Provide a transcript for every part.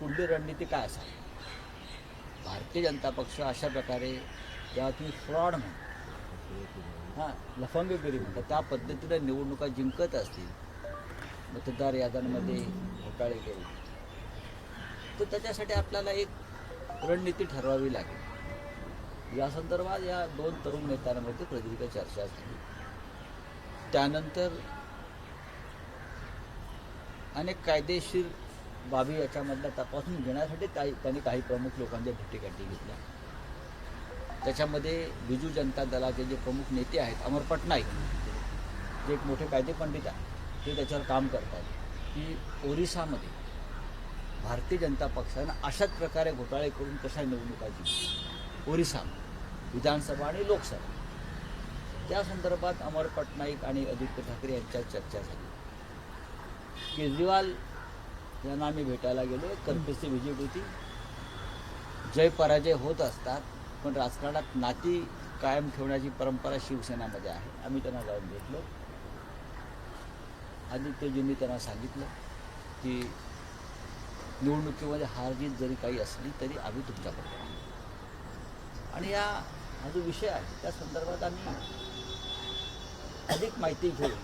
पुढली रणनीती काय असावी भारतीय जनता पक्ष अशा प्रकारे जेव्हा तुम्ही फ्रॉड म्हणता हां लफंगगिरी म्हणता त्या पद्धतीनं निवडणुका जिंकत असतील मतदार याद्यांमध्ये घोटाळे केले तर त्याच्यासाठी आपल्याला एक रणनीती ठरवावी लागेल. या संदर्भात या दोन तरुण नेत्यांमध्ये प्रदीर्घ चर्चा झाली. त्यानंतर अनेक कायदेशीर बाबी याच्यामधल्या तपासून घेण्यासाठी काही त्यांनी काही प्रमुख लोकांच्या भेटीगाठी घेतल्या. त्याच्यामध्ये बिजू जनता दलाचे जे प्रमुख नेते आहेत अमर पटनाईक जे एक मोठे कायदे पंडित आहेत ते त्याच्यावर काम करतात. की ओरिसामध्ये भारतीय जनता पक्षानं अशाच प्रकारे घोटाळे करून कशा निवडणुका जिंकल्या? ओरिसा विधानसभा आणि लोकसभा. त्या संदर्भात अमर पटनाईक आणि आदित्य ठाकरे यांच्यात चर्चा झाली. केजरीवाल ज्यांना आम्ही भेटायला गेलो. एक व्हिजिट होती. जय पराजय होत असतात पण राजकारणात नाती कायम ठेवण्याची परंपरा शिवसेनामध्ये आहे. आम्ही त्यांना जाऊन भेटलो. आदित्यजींनी त्यांना सांगितलं की निवडणुकीमध्ये हार जीत जरी काही असली तरी आम्ही तुमच्याकडे आणि या हा जो विषय आहे त्या संदर्भात आम्ही अधिक माहिती घेऊन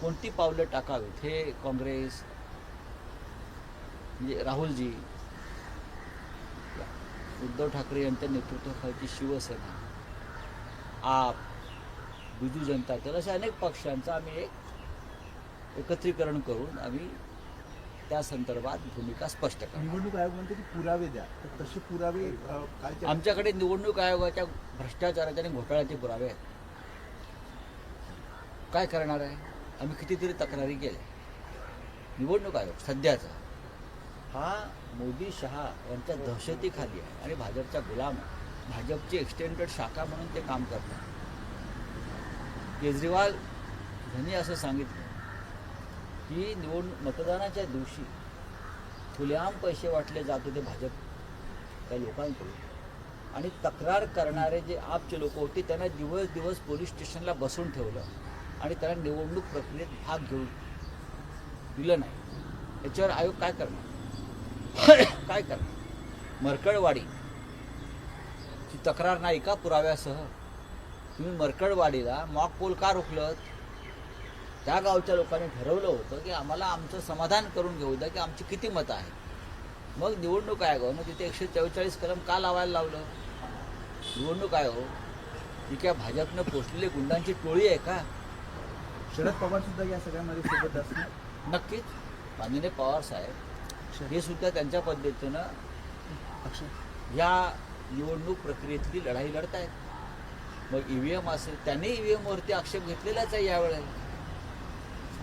कोणती पावलं टाकावीत हे काँग्रेस म्हणजे राहुलजी उद्धव ठाकरे यांच्या नेतृत्वाखालची शिवसेना आप बिजू जनता दल अशा अनेक पक्षांचं आम्ही एक एकत्रीकरण करून आम्ही त्या संदर्भात भूमिका स्पष्ट करणार. निवडणूक आयोग म्हणते की पुरावे द्या. तर तसे पुरावे आमच्याकडे निवडणूक आयोगाच्या भ्रष्टाचाराचे आणि घोटाळ्याचे पुरावे आहेत. काय करणार आहे? आम्ही कितीतरी तक्रारी केल्या. निवडणूक आयोग सध्याचा हा मोदी शहा यांच्या दहशतीखाली आहे. आणि भाजपचा गुलाम आहे. भाजपची एक्सटेंडेड शाखा म्हणून ते काम करतात केजरीवाल यांनी असं सांगितलं की निवडणूक मतदानाच्या दिवशी खुलेआम पैसे वाटले जात होते भाजप त्या लोकांकडून. आणि तक्रार करणारे जे आपचे लोक होते त्यांना दिवस दिवस पोलीस स्टेशनला बसून ठेवलं आणि त्यांना निवडणूक प्रक्रियेत भाग घेऊ दिलं नाही. याच्यावर आयोग काय करणार? काय करणार मरकडवाडी ची तक्रार नाही का पुराव्यासह? तुम्ही मरकडवाडीला मॉक पोल का रोखलं त्या गावच्या लोकांनी ठरवलं होतं की आम्हाला आमचं समाधान करून घेऊ द्या की आमची किती मतं आहेत. मग निवडणूक आयोगानं तिथे एकशे चव्वेचाळीस कलम का लावायला लावलं? निवडणूक आयोग ही. काय भाजपनं पोचलेली गुंडांची टोळी आहे का? शरद पवार सुद्धा या सगळ्यामध्ये सोबत असणार नक्कीच. माननीय पवार साहेब. हे सुद्धा त्यांच्या पद्धतीनं या निवडणूक प्रक्रियेतली लढाई लढत आहेत मग ई व्ही एम असेल त्यांनी ई व्ही एमवरती आक्षेप घेतलेलाच आहे यावेळेला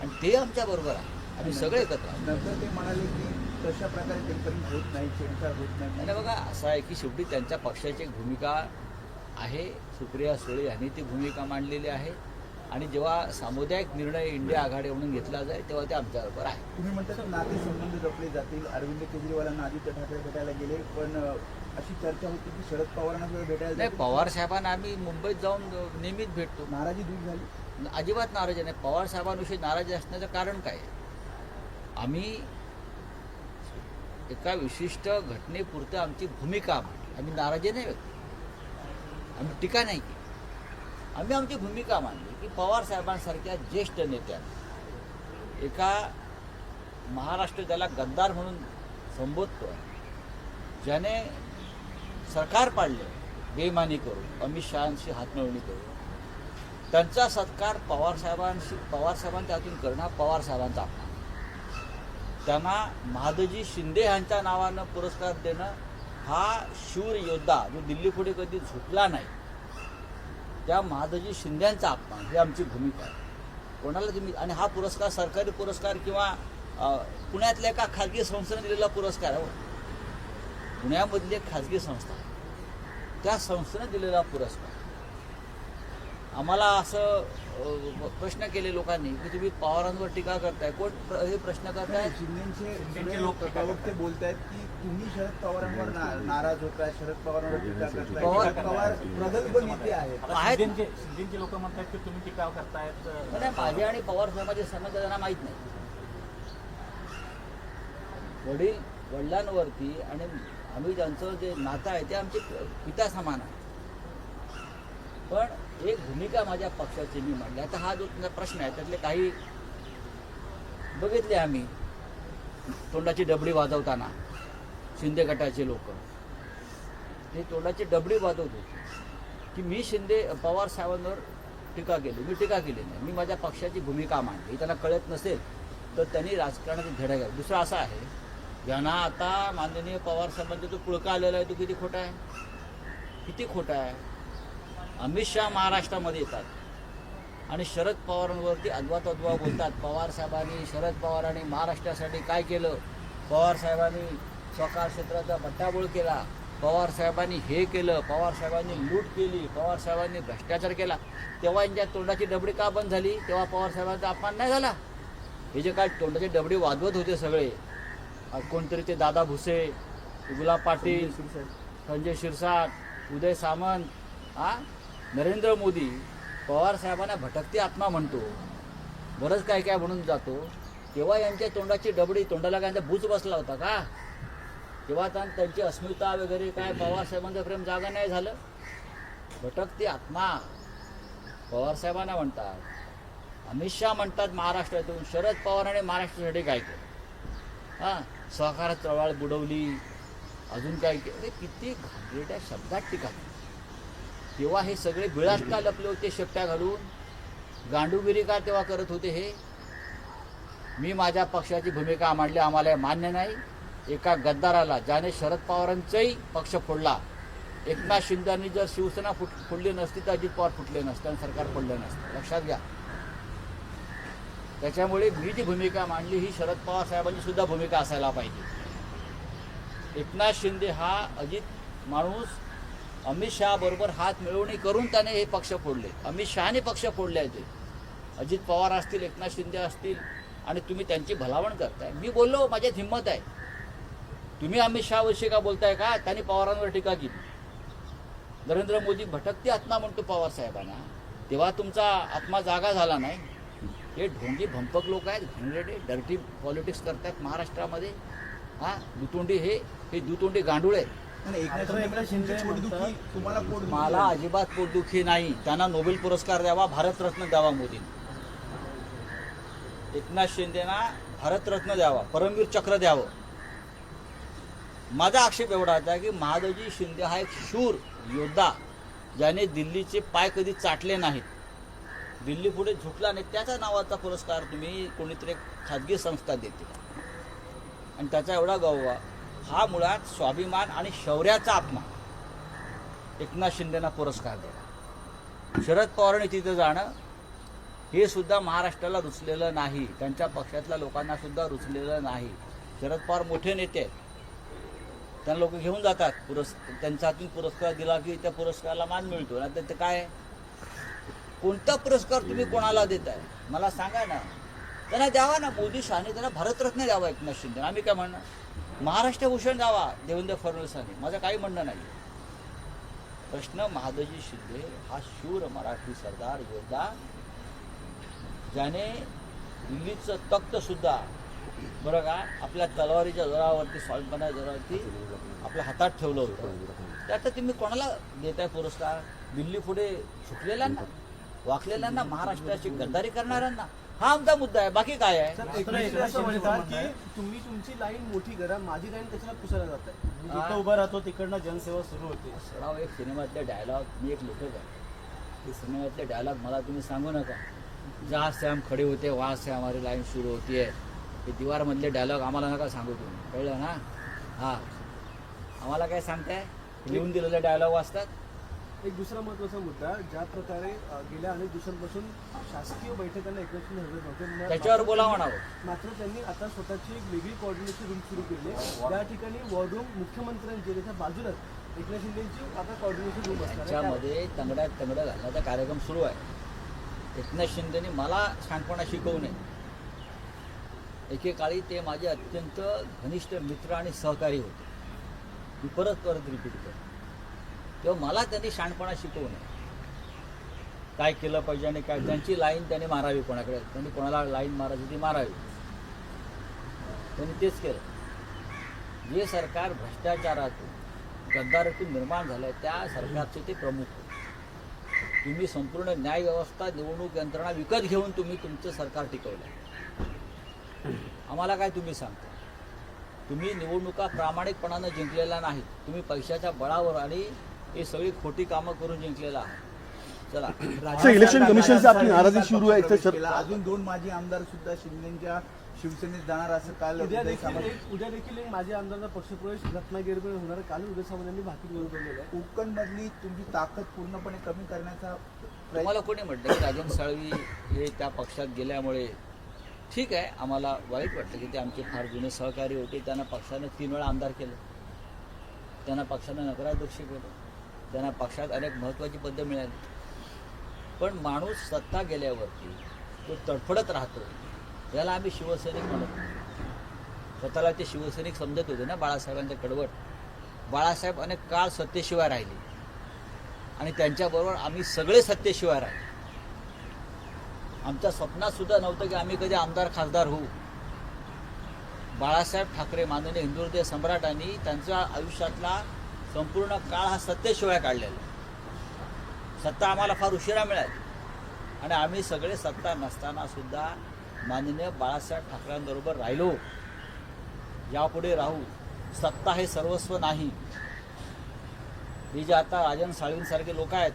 आणि ते आमच्या बरोबर आहे. आम्ही सगळे एकत्र नंतर ते म्हणाले की तशा प्रकारे टेम्परिंग होत नाही छेडछाड होत नाही. आणि बघा असं आहे की शेवटी त्यांच्या पक्षाची भूमिका आहे सुप्रिया सुळे यांनी ती भूमिका मांडलेली आहे. आणि जेव्हा सामुदायिक निर्णय इंडिया आघाडी म्हणून घेतला जाईल तेव्हा ते आमच्याबरोबर आहे तुम्ही म्हणता की नाते संबंध जपले जातील अरविंद केजरीवालांना आदित्य ठाकरे भेटायला गेले पण अशी चर्चा होती की शरद पवारांना सुद्धा भेटायला नाही. पवार साहेबांना आम्ही मुंबईत जाऊन नेहमीच भेटतो नाराजी दूर झाली अजिबात नाराज नाही पवार साहेबांविषयी नाराजी असण्याचं कारण काय? आम्ही एका विशिष्ट घटनेपुरतं आमची भूमिका आम्ही नाराजी नाही व्यक्त. आम्ही टीका नाही केली आम्ही आमची भूमिका मांडली की पवार साहेबांसारख्या ज्येष्ठ नेत्या एका महाराष्ट्र त्याला गद्दार म्हणून संबोधतो ज्याने सरकार पाडलं बेमानी करून अमित शहाशी हातमिळवणी करून त्यांचा सत्कार पवार साहेबांशी पवार साहेबांच्या हातून करणं पवारसाहेबांचा पवार साहेबांचा अपमान त्यांना महादजी शिंदे यांच्या नावानं पुरस्कार देणं हा शूर योद्धा जो दिल्ली पुढे कधी झुकला नाही त्या महादजी शिंद्यांचा अपमान ही आमची भूमिका आहे. कोणाला तुम्ही आणि हा पुरस्कार सरकारी पुरस्कार किंवा पुण्यातल्या एका खाजगी संस्थेने दिलेला पुरस्कार आहे हो. पुण्यामधली एक खाजगी संस्था. त्या संस्थेने दिलेला पुरस्कार. आम्हाला असं प्रश्न केले लोकांनी की तुम्ही पवारांवर टीका करताय. कोण हे प्रश्न करताय? शिंदेचे लोक प्रवक्ते बोलतायत की तुम्ही शरद पवारांवर ना- नाराज होताय शरद पवारांवर टीका करताय. पवार- शरद पवार प्रगल्भ नेते आहेत. सिद्धींचे लोक म्हणतात की तुम्ही टीका करतायत नाही, माझे आणि पवार साहेबांचे संबंध त्यांना माहीत नाही. वडील वडिलांवरती आणि आम्ही ज्यांचं जे नातं आहे ते आमचे पिता समान आहे. पण एक भूमिका माझ्या पक्षाची मी मांडली. आता हा जो तुमचा प्रश्न आहे त्यातले काही बघितले आम्ही. तोंडाची डबडी वाजवताना शिंदे गटाचे लोक. ते तोंडाची डबडी वाजवत होते. की मी शिंदे पवार साहेबांवर टीका केली. मी टीका केली नाही. मी माझ्या पक्षाची भूमिका मांडली. त्यांना कळत नसेल तर त्यांनी राजकारणाची धडा घ्यावे. दुसरं असं आहे ज्यांना आता माननीय पवार साहेबांचा जो पुळका आलेला आहे तो किती खोटा आहे? किती खोटा आहे? अमित शहा महाराष्ट्रामध्ये येतात. आणि शरद पवारांवरती अद्वा तद्वा बोलतात. पवार साहेबांनी शरद पवारांनी महाराष्ट्रासाठी काय केलं? पवार साहेबांनी स्वकार क्षेत्राचा बट्टाबोळ केला. पवार साहेबांनी हे केलं. पवार साहेबांनी लूट केली. पवार साहेबांनी भ्रष्टाचार केला. तेव्हा यांच्या तोंडाची डबडी का बंद झाली? तेव्हा पवार साहेबांचा अपमान नाही झाला? हे जे काय तोंडाची डबडी वाजवत होते सगळे कोणतरी ते दादा भुसे गुलाब पाटील संजय शिरसाट उदय सामंत हा? नरेंद्र मोदी पवार साहेबांना भटकती आत्मा म्हणतो. बरंच काय काय म्हणून जातो. तेव्हा यांच्या तोंडाची डबडी तोंडाला काय भूज बसला होता का? तेव्हा त्यांची अस्मिता वगैरे काय पवार साहेबांचं प्रेम जागा नाही झालं. भटकती आत्मा. पवार साहेबांना म्हणतात. अमित शहा म्हणतात महाराष्ट्रातून शरद पवारांनी महाराष्ट्रासाठी काय केलं? हां सहकार चळवळ बुडवली. अजून काय केलं? अरे किती घाबरेट्या शब्दात टीका केली. तेव्हा हे सगळे बिळात का लपले होते शेपट्या घालून. गांडूगिरी का तेव्हा करत होते हे? मी माझ्या पक्षाची भूमिका मांडली आम्हाला हे मान्य नाही. एका गद्दाराला ज्याने शरद पवारांचाही पक्ष फोडला. एकनाथ शिंदेनी जर शिवसेना फुट फोडली नसती तर अजित पवार फुटले नसते आणि सरकार पडलं नसतं. लक्षात घ्या. त्याच्यामुळे मी जी भूमिका मांडली ही शरद पवार साहेबांची सुद्धा भूमिका असायला पाहिजे. एकनाथ शिंदे हा अजित माणूस अमित शहा बरोबर हात मिळवणी करून त्याने हे पक्ष फोडले. अमित शहाने पक्ष फोडले आहेत ते. अजित पवार असतील एकनाथ शिंदे असतील आणि तुम्ही त्यांची भलावण करताय. मी बोललो माझ्यात हिंमत आहे. तुम्ही अमित शहाविषयी का बोलताय का? त्यांनी पवारांवर टीका केली. नरेंद्र मोदी भटकती आत्मा म्हणतो पवार साहेबांना. तेव्हा तुमचा आत्मा जागा झाला नाही. हे ढोंगी भंपक लोक आहेत घाणेरडे डर्टी पॉलिटिक्स करतात महाराष्ट्रामध्ये. हां दुतोंडी हे हे दुतोंडी गांडूळ आहेत. मला अजिबात पोटदुखी नाही. त्यांना नोबेल पुरस्कार द्यावा भारतरत्न द्यावा मोदींनी. एकनाथ शिंदेना भारतरत्न द्यावा परमवीर चक्र द्यावं. माझा आक्षेप एवढा होता की महादजी शिंदे हा एक शूर योद्धा ज्याने दिल्लीचे पाय कधी चाटले नाहीत. दिल्ली पुढे झुकला नाही त्याच्या नावाचा पुरस्कार तुम्ही कोणीतरी खाजगी संस्था देते आणि त्याचा एवढा गौरव हा मुळात स्वाभिमान आणि शौर्याचा आत्मा एकनाथ शिंदेना पुरस्कार दिला. शरद पवारांनी तिथं जाणं हे सुद्धा महाराष्ट्राला रुचलेलं नाही. त्यांच्या पक्षातल्या लोकांना सुद्धा रुचलेलं नाही. शरद पवार मोठे नेते आहेत. त्यांना लोक घेऊन जातात. पुरस् त्यांचा हातून पुरस्कार दिला की त्या पुरस्काराला मान मिळतो. ना ते काय? कोणता पुरस्कार तुम्ही कोणाला देताय? मला सांगा ना. त्यांना द्यावा ना. मोदी शहाने त्यांना भारतरत्न द्यावा एकनाथ शिंदे आम्ही काय म्हणणार? महाराष्ट्र भूषण द्यावा देवेंद्र फडणवीसांनी माझं काही म्हणणं नाही. प्रश्न महादजी शिंदे हा शूर मराठी सरदार योद्धा ज्याने दिल्लीचं तख्तसुद्धा बरं का आपल्या तलवारीच्या जोरावरती स्वाभिमानाच्या जोरावरती आपल्या हातात ठेवलं होतं. त्यात तुम्ही कोणाला देताय पुरस्कार? दिल्ली पुढे चुकलेल्यांना वाकलेल्यांना महाराष्ट्राची गद्दारी करणाऱ्यांना. हा आमचा मुद्दा आहे. बाकी काय आहे? की तुम्ही तुमची लाईन मोठी करा माझी लाईन कशाला पुसायला जात आहे. जिथं उभा राहतो तिकडनं जनसेवा सुरू होते. सराव एक सिनेमातले डायलॉग मी एक लेखक आहे ते सिनेमातले डायलॉग मला तुम्ही सांगू नका. जहा से हम खडे होते. वहाँ से हमारी लाईन सुरू होती है हे दिवारमधले डायलॉग आम्हाला नका सांगू तुम्ही. कळलं ना? हां. आम्हाला काय सांगताय? लिहून दिलेले डायलॉग वाचतात? एक दुसरा महत्त्वाचा मुद्दा ज्या प्रकारे गेल्या अनेक दिवसांपासून शासकीय बैठकांना शिंदे हजर नव्हते. त्याच्यावर बोला म्हणावं. मात्र त्यांनी आता स्वतःची एक वेगळी कोऑर्डिनेशन रूम सुरू केली त्या ठिकाणी वॉर रूम मुख्यमंत्र्यांची त्याच्या बाजूलाच एकनाथ शिंदेची आता कोऑर्डिनेशन रूम. त्याच्यामध्ये तंगड्यात तंगडं घालण्याचा कार्यक्रम सुरू आहे. एकनाथ शिंदेनी मला शहाणपणा शिकवू नये. एकेकाळी ते माझे अत्यंत घनिष्ठ मित्र आणि सहकारी होते. मी परत परत रिपीट करतो. तेव्हा मला त्यांनी शहाणपणा शिकवू नये. काय केलं पाहिजे आणि काय त्यांची लाईन त्यांनी मारावी कोणाकडे? त्यांनी कोणाला लाईन मारायची ती मारावी. त्यांनी तेच केलं. जे सरकार भ्रष्टाचारातून गद्दारीतून निर्माण झालं त्या सरकारचे ते प्रमुख तुम्ही संपूर्ण न्याय व्यवस्था निवडणूक यंत्रणा विकत घेऊन तुम्ही तुमचं सरकार टिकवलं आम्हाला काय तुम्ही सांगता? तुम्ही निवडणुका प्रामाणिकपणानं जिंकलेला नाहीत तुम्ही पैशाच्या बळावर आणि ही सगळी खोटी कामं करून जिंकलेला. आहात चला. सर इलेक्शन कमिशन से आपकी नाराजी शुरू है प्रवेश सर. केला. अजून दोन माजी आमदार सुद्धा शिंदेच्या शिवसेनेत जाणार असं काल उद्या उदय देखील माझ्या आमदारचा पक्षप्रवेश रत्नागिरीमध्ये होणार आहे. काल उदय सामंत यांनी भाकीत बोलवलेलं आहे. कोकण मधली तुमची ताकद पूर्णपणे कमी करण्याचा तुम्हाला कोणी म्हटलं की राजन साळवी हे त्या पक्षात गेल्यामुळे ठीक आहे आम्हाला वाईट वाटतं की ते आमचे फार जुने सहकारी होते. त्यांना पक्षानं तीन वेळा आमदार केलं. त्यांना पक्षानं नगराध्यक्ष केलं. त्यांना पक्षात अनेक महत्त्वाची पदं मिळाली. पण माणूस सत्ता गेल्यावरती तो तडफडत राहतो. याला आम्ही शिवसैनिक म्हणत स्वतःला ते शिवसैनिक समजत होते ना बाळासाहेबांच्या कडवट. बाळासाहेब अनेक काळ सत्तेशिवाय राहिले. आणि त्यांच्याबरोबर आम्ही सगळे सत्तेशिवाय राहिले. आमच्या स्वप्नात सुद्धा नव्हतं की आम्ही कधी आमदार खासदार होऊ. बाळासाहेब ठाकरे माननीय हिंदुहृदय सम्राटांनी त्यांच्या आयुष्यातला संपूर्ण काळ हा सत्तेशिवाय काढलेला सत्ता आम्हाला फार उशिरा मिळाली. आणि आम्ही सगळे सत्ता नसताना सुद्धा माननीय बाळासाहेब ठाकरेंबरोबर राहिलो. यापुढे राहू सत्ता हे सर्वस्व नाही. हे जे आता राजन साळवींसारखे लोक आहेत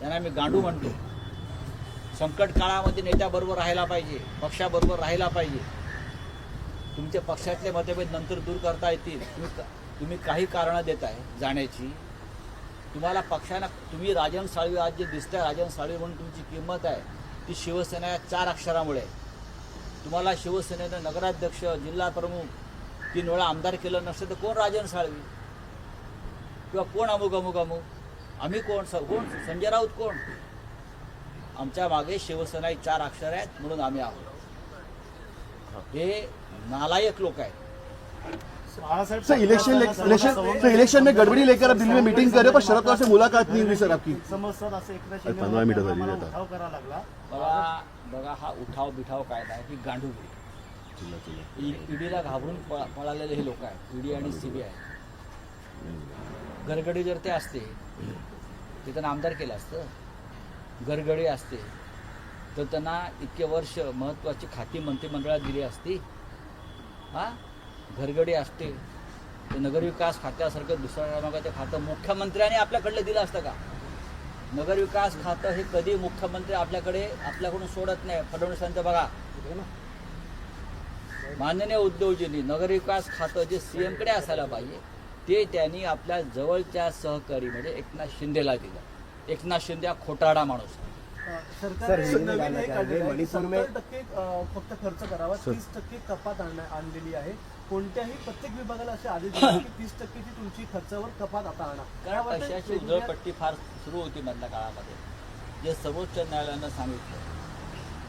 त्यांना मी गांडू म्हणतो. संकट काळामध्ये नेत्याबरोबर राहायला पाहिजे पक्षाबरोबर राहायला पाहिजे. तुमचे पक्षातले मतभेद नंतर दूर करता येतील. तुम्ही तुम्ही काही कारणं देत आहे जाण्याची तुम्हाला पक्षानं तुम्ही राजन साळवी आज जे आहे राजन साळवी म्हणून तुमची किंमत आहे ती शिवसेना या चार अक्षरामुळे. आहे. तुम्हाला शिवसेनेनं नगराध्यक्ष जिल्हा प्रमुख तीन वेळा आमदार केलं नसतं तर कोण राजन साळवी? किंवा कोण अमुक अमुक अमुक? आम्ही कोण? स कोण? संजय राऊत कोण? आमच्या मागे शिवसेना ही चार अक्षर आहेत म्हणून आम्ही आहोत. हे नालायक लोक आहेत. Sir election election sir election में गड़बड़ी लेकर आप दिल्ली में मीटिंग कर रहे हो पर शरद पवार से मुलाकात नहीं हुई सर आपकी। पंधरा मिनिटं झाली आता. बघा बघा हा उठाव बिठाव कायदा आहे ही गांडूगिरी ईडीला घाबरून पळा पळालेले हे लोक आहेत ईडी आणि सीबीआय. गरगडी जर ते असते ते त्यांना आमदार केलं असतं. गरगडी असते तर त्यांना इतके वर्ष महत्त्वाची खाती मंत्रिमंडळात दिली असती. हां? घरगडी असते. ते नगरविकास खात्यासारखं दुसऱ्या क्रमांकाचं खातं मुख्यमंत्र्यांनी आपल्याकडलं दिलं असतं का? नगरविकास खातं हे कधी मुख्यमंत्री आपल्याकडे आपल्याकडून सोडत नाही. फडणवीसांचं बघा. माननीय उद्योगजींनी नगरविकास खातं जे सीएमकडे असायला पाहिजे ते त्यांनी आपल्या जवळच्या सहकारी म्हणजे एकनाथ शिंदेला दिलं. एकनाथ शिंदे हा खोटाडा माणूस आहे. सरकारने हिंदी नवीन गाना चाहिए. काढलेलं आहे. की मणिपुर में- 70 टक्के अं, फक्त खर्च करावा. तीस टक्के कपात आणलेली आहे. कोणत्याही प्रत्येक विभागाला असे आदेश तीस टक्केची तुमची खर्चावर कपात आता आणा. कारण पैशाची उधळपट्टी फार सुरू होती मधल्या काळामध्ये. जे सर्वोच्च न्यायालयानं सांगितलं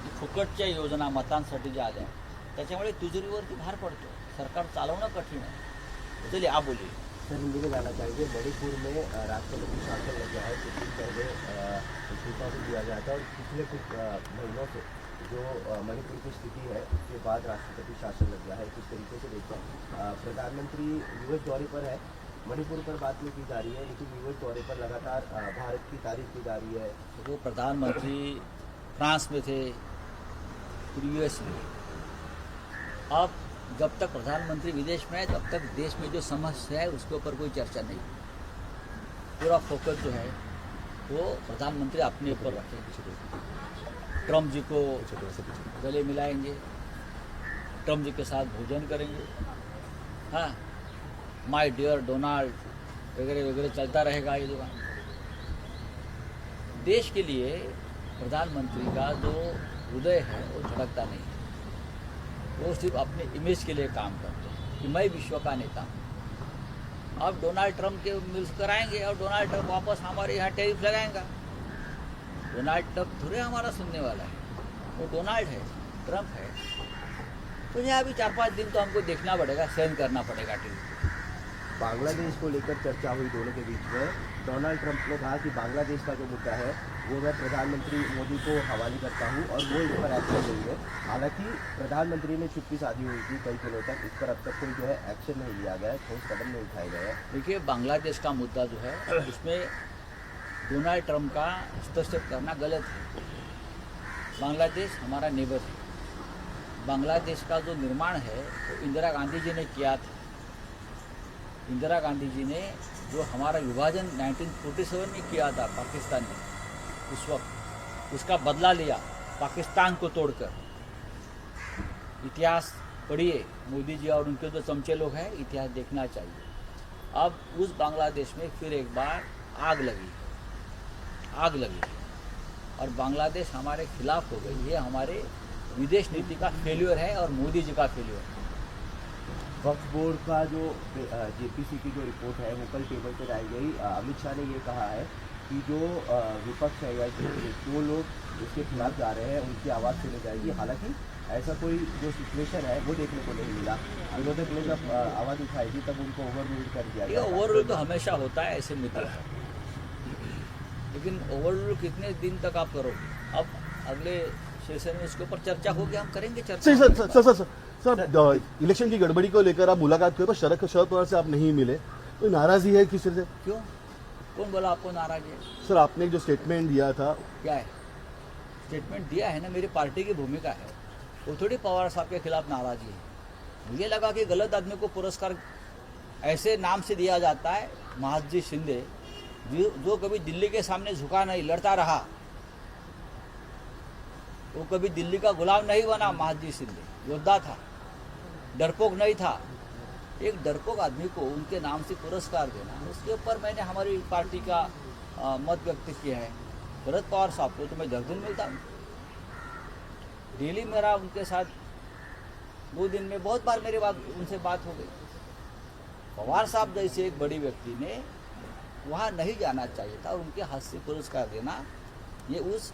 की फुकटच्या योजना मतांसाठी ज्या आल्या त्याच्यामुळे तिजोरीवरती भार पडतो. सरकार चालवणं कठीण आहे. चलिए आप बोलिए सर हिंदी में जाना चाहेंगे मणिपुर में अ, राष्ट्रपति शासन लग गया है कुछ दिन पहले अ, इस्तीफा भी दिया गया था और पिछले कुछ अ, महीनों से जो मणिपुर की स्थिति है, उसके बाद राष्ट्रपति शासन लग गया है किस तरीके से देखते हैं। प्रधानमंत्री यूएस दौरे पर है, मणिपुर पर बात नहीं की जा रही है, लेकिन यूएस दौरे पर लगातार भारत की तारीफ़ की जा रही है। वो प्रधानमंत्री फ्रांस में थे, फिर यूएस में। अब जब तक प्रधानमंत्री विदेश में है, तब तक देश में जो समस्या है, उसके ऊपर कोई चर्चा नहीं। पूरा फोकस जो है, वो प्रधानमंत्री अपने ऊपर रखेंगे ट्रंप जी को गले मिलाएँगे। ट्रंप जी के साथ भोजन करेंगे। हाँ। माय डियर डोनाल्ड वगैरह वगैरह चलता रहेगा ये दुकान। देश के लिए प्रधानमंत्री का जो हृदय है वो धड़कता नहीं है। वो सिर्फ़ अपने इमेज के लिए काम करते हैं कि मैं विश्व का नेता हूँ। अब डोनाल्ड ट्रंप के मिल्स कराएँगे और डोनाल्ड ट्रंप वापस हमारे यहाँ टैरिफ लगाएँगा। डोनाल्ड ट्रंप थोड़े हमारा सुनने वाला है। वो डोनाल्ड है ट्रंप है। तो यहाँ अभी चार पाँच दिन तो हमको देखना पड़ेगा सहन करना पड़ेगा टीवी बांग्लादेश को लेकर चर्चा हुई दोनों के बीच में। डोनाल्ड ट्रंप ने कहा कि बांग्लादेश का जो मुद्दा है वो मैं प्रधानमंत्री मोदी को हवाले करता हूँ और वो इस पर एक्शन लेंगे हालाँकि प्रधानमंत्री ने चुप्पी साधी हुई थी कई दिनों तक इस पर अब तक कोई जो है एक्शन नहीं लिया गया है ठोस कदम नहीं उठाए गए हैं। देखिए बांग्लादेश का मुद्दा जो है उसमें डोनाल्ड ट्रंप का हस्तक्षेप करना गलत है। बांग्लादेश हमारा नेबर है। बांग्लादेश का जो निर्माण है वो इंदिरा गांधी जी ने किया था। इंदिरा गांधी जी ने जो हमारा विभाजन 1947 में किया था पाकिस्तान ने उस वक्त उसका बदला लिया पाकिस्तान को तोड़कर। इतिहास पढ़िए मोदी जी और उनके जो चमचे लोग हैं इतिहास देखना चाहिए। अब उस बांग्लादेश में फिर एक बार आग लगी। आग लगी और बांग्लादेश हमारे खिलाफ हो गई। ये हमारे विदेश नीति का फेल्योर है और मोदी जी का फेल्योर है। वक्फ बोर्ड का जो जेपीसी की जो रिपोर्ट है वो कल टेबल पर लाई गई। अमित शाह ने ये कहा है कि जो विपक्ष है या जो जो लोग इसके खिलाफ जा रहे हैं उनकी आवाज़ सुनी जाएगी। हालाँकि ऐसा कोई जो सिचुएशन है वो देखने को नहीं मिला। विरोधक ने जब आवाज़ उठाई थी तब उनको ओवर कर दिया ये गया तो हमेशा होता है ऐसे पर लेकिन ओवररूल कितने दिन तक आप करोगे? अब अगले सेशन में इसके ऊपर चर्चा होगी हम करेंगे चर्चा। Sir sir sir sir sir election की गड़बड़ी को लेकर आप मुलाकात करो पर शरद शरद पवार से आप नहीं मिले। तो नाराज़गी है किसी से? क्यों? कौन बोला आपको नाराज़ है? सर आपने जो स्टेटमेंट दिया था। क्या है? स्टेटमेंट दिया है ना मेरी पार्टी की भूमिका है। वो थोड़ी पवार साहब के खिलाफ नाराज़गी है। मुझे लगा कि गलत आदमी को पुरस्कार ऐसे नाम से दिया जाता है महाजी शिंदे जो कभी दिल्ली के सामने झुका नहीं, लड़ता रहा, वो कभी दिल्ली का गुलाम नहीं बना महाजी शिंदे योद्धा था, डरपोक नहीं था। एक डरपोक आदमी को उनके नाम से पुरस्कार देना, उसके ऊपर मैंने हमारी पार्टी का मत व्यक्त किया है। शरद पवार साहब को तो मैं दस दिन मिलता हूँ। डेली मेरा उनके साथ दो दिन में बहुत बार मेरी बात उनसे बात हो गई। पवार साहब जैसे एक बड़ी व्यक्ति ने वहाँ नहीं जाना चाहिए था और उनके हाथ से पुरस्कार देना ये उस